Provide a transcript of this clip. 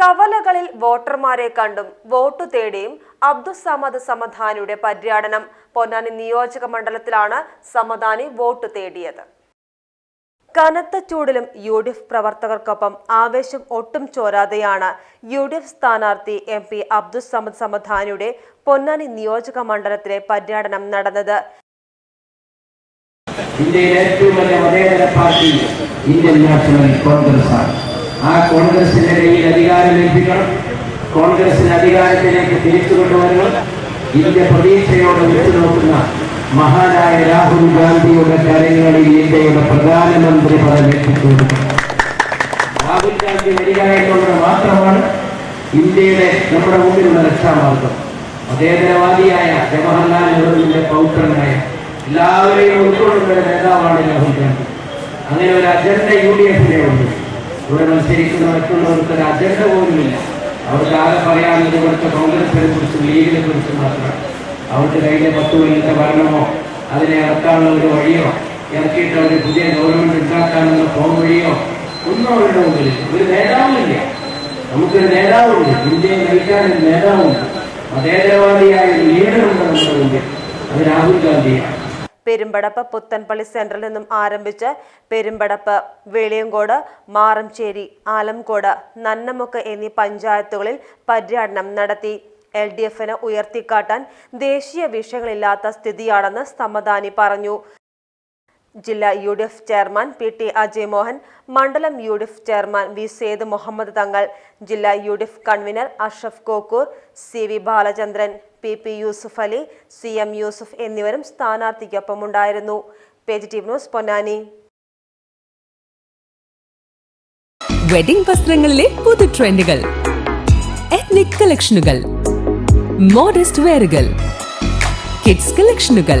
കവലകളിൽ വോട്ടർമാരെ കണ്ടും വോട്ടു തേടിയും അബ്ദുസമദ് സമദാനിയുടെ പര്യടനം. പൊന്നാനി നിയോജക മണ്ഡലത്തിലാണ് സമദാനി വോട്ടു തേടിയത്. കനത്ത ചൂടിലും യു ഡി എഫ് പ്രവർത്തകർക്കൊപ്പം ആവേശം ഒട്ടും ചോരാതെയാണ് യു ഡി എഫ് സ്ഥാനാർത്ഥി എം പി അബ്ദുസമദ് സമദാനിയുടെ പൊന്നാനി നിയോജക മണ്ഡലത്തിലെ പര്യടനം നടന്നത്. ഇന്ത്യയിലെ ഏറ്റവും വലിയ മതേതര പാർട്ടി ഇന്ത്യൻ നാഷണൽ കോൺഗ്രസ് ആണ് ആ കോൺഗ്രസിന്റെ കയ്യിൽ അധികാരം ലഭിക്കണം. കോൺഗ്രസിന് അധികാരത്തിലേക്ക് തിരിച്ചു കൊണ്ടുവരണം. ഇന്ത്യ പ്രതീക്ഷയോടെ ഉറ്റുനോക്കുന്ന മഹാനായ രാഹുൽ ഗാന്ധിയുടെ കരങ്ങളിൽ ഇന്ത്യയുടെ പ്രധാനമന്ത്രി എത്തിച്ചുകൊടുക്കണം രാഹുൽ ഗാന്ധി വരിക എന്നുള്ളത് മാത്രമാണ് ഇന്ത്യയുടെ നമ്മുടെ മുമ്പിലുള്ള രക്ഷാമാർഗം. മതേതരവാദിയായ ജവഹർലാൽ നെഹ്റുവിന്റെ പൗത്രനായ എല്ലാവരെയും ഉൾക്കൊള്ളുന്ന നേതാവാണ് രാഹുൽ ഗാന്ധി. അങ്ങനെ ഒരു അജണ്ട യു ഡി എഫിനെ ഉണ്ട്. ഇവിടെ മത്സരിക്കുന്ന മറ്റുള്ളവർക്ക് ഒരു അജണ്ട പോലുമില്ല. അവർക്ക് ആകെ പറയാമെന്ന് ഇവിടുത്തെ കോൺഗ്രസിനെ കുറിച്ചും ലീഗിനെ കുറിച്ചും മാത്രമാണ് അവർക്ക് കയ്യിലെ പത്ത് കൊല്ലത്തെ ഭരണമോ അതിനെ ഇറക്കാനുള്ള ഒരു വഴിയോ ഇറക്കിയിട്ട് അവർ പുതിയ ഗവൺമെന്റ് ഉണ്ടാക്കാനുള്ള ഫോം വഴിയോ ഒന്നും അവരുടെ മുമ്പിൽ ഒരു നേതാവില്ല നമുക്കൊരു നേതാവുണ്ട്. ഇന്ത്യയെ നയിക്കാൻ ഒരു നേതാവുണ്ട്. മതേതരവാദിയായ ഒരു ലീഡറുണ്ട് നമ്മുടെ മുമ്പിൽ അത് രാഹുൽ ഗാന്ധിയാണ്. പെരുമ്പടപ്പ് പുത്തൻപള്ളി സെൻട്രൽ നിന്നും ആരംഭിച്ച് പെരുമ്പടപ്പ് വെളിയങ്കോട് മാറംചേരി ആലംകോട് നന്നമുക്ക് എന്നീ പഞ്ചായത്തുകളിൽ പര്യടനം നടത്തി. എൽ ഡി എഫിന് ഉയർത്തിക്കാട്ടാൻ ദേശീയ വിഷയങ്ങളില്ലാത്ത സ്ഥിതിയാണെന്ന് സമദാനി പറഞ്ഞു. ജില്ലാ U D F chairman P T Ajay Mohan മണ്ഡലം U D F chairman V Sayed Muhammad Thangal ജില്ലാ U D F convener Ashraf Kokkur C V Balachandran P P Yusuf Ali C M Yusuf എന്നിവരും സ്ഥാനാർത്ഥിക്കൊപ്പമുണ്ടായിരുന്നു. Page T news Ponnani. Wedding വസ്ത്രങ്ങളിലെ പുതു ട്രെൻഡുകൾ ethnic കളക്ഷനുകൾ modest വെയറുകൾ kids കളക്ഷനുകൾ